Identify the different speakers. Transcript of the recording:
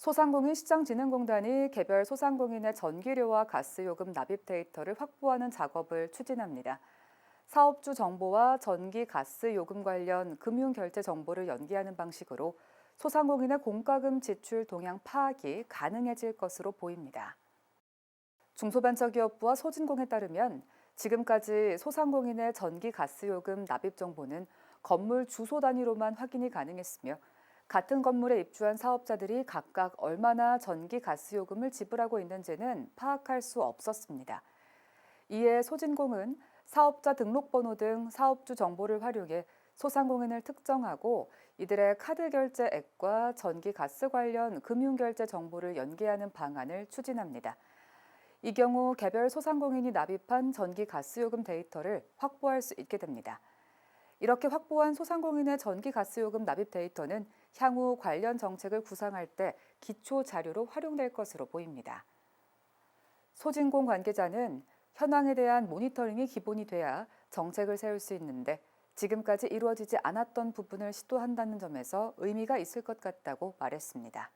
Speaker 1: 소상공인 시장진흥공단이 개별 소상공인의 전기료와 가스요금 납입 데이터를 확보하는 작업을 추진합니다. 사업주 정보와 전기, 가스, 요금 관련 금융 결제 정보를 연계하는 방식으로 소상공인의 공과금 지출 동향 파악이 가능해질 것으로 보입니다. 중소벤처기업부와 소진공에 따르면 지금까지 소상공인의 전기, 가스, 요금 납입 정보는 건물 주소 단위로만 확인이 가능했으며 같은 건물에 입주한 사업자들이 각각 얼마나 전기, 가스 요금을 지불하고 있는지는 파악할 수 없었습니다. 이에 소진공은 사업자 등록번호 등 사업주 정보를 활용해 소상공인을 특정하고 이들의 카드 결제액과 전기, 가스 관련 금융 결제 정보를 연계하는 방안을 추진합니다. 이 경우 개별 소상공인이 납입한 전기, 가스 요금 데이터를 확보할 수 있게 됩니다. 이렇게 확보한 소상공인의 전기 가스요금 납입 데이터는 향후 관련 정책을 구상할 때 기초 자료로 활용될 것으로 보입니다. 소진공 관계자는 현황에 대한 모니터링이 기본이 돼야 정책을 세울 수 있는데 지금까지 이루어지지 않았던 부분을 시도한다는 점에서 의미가 있을 것 같다고 말했습니다.